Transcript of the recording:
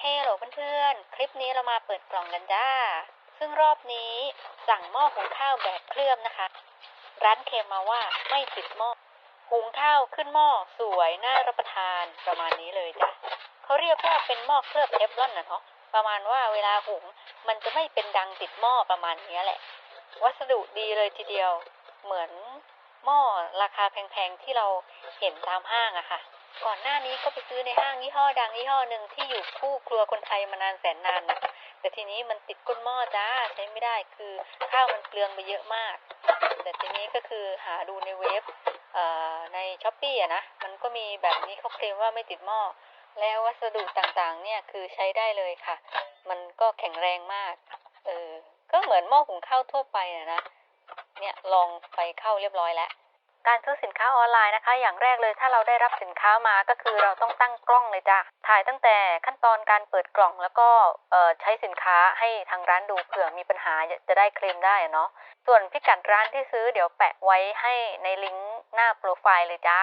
เฮ้โหลเพื่อนๆ คลิปนี้เรามาเปิดกล่องกันจ้า ซึ่งรอบนี้สั่งหม้อหุงข้าวแบบเคลือบนะคะ ร้านเคมมาว่าไม่ติดหม้อ หุงข้าวขึ้นหม้อสวยน่ารับประทานประมาณนี้เลยจ้ะเขาเรียกว่าเป็นหม้อเคลือบเทฟลอนนะเนาะ ประมาณว่าเวลาหุงมันจะไม่เป็นดังติดหม้อประมาณนี้แหละ วัสดุดีเลยทีเดียว เหมือนหม้อราคาแพงๆที่เราเห็นตามห้างอะค่ะ ก่อนหน้านี้ก็ไปซื้อในห้างยี่ห้อดังยี่ห้อหนึ่งที่อยู่คู่ครัวคนไทยมานานแสนนานนะแต่ทีนี้มันติดก้นหม้อจ้าใช้ไม่ได้คือข้าวมันเปลืองไปเยอะมาก แต่ทีนี้ก็คือหาดูในเว็บในช้อปปี้อะนะมันก็มีแบบนี้เขาเคลมว่าไม่ติดหม้อแล้ววัสดุต่างๆ เนี่ยคือใช้ได้เลยค่ะ มันก็แข็งแรงมากเออก็เหมือนหม้อหุงข้าวทั่วไปอะนะเนี่ยลองไปเข้าเรียบร้อยแล้ว การซื้อสินค้าออนไลน์นะคะ อย่างแรกเลยถ้าเราได้รับสินค้ามาก็คือเราต้องตั้งกล้องเลยจ้ะถ่ายตั้งแต่ขั้นตอนการเปิดกล่องแล้วก็ใช้สินค้าให้ทางร้านดูเผื่อมีปัญหาจะได้เคลมได้เนาะส่วนพิกัดร้านที่ซื้อเดี๋ยวแปะไว้ให้ในลิงก์หน้าโปรไฟล์เลยจ้า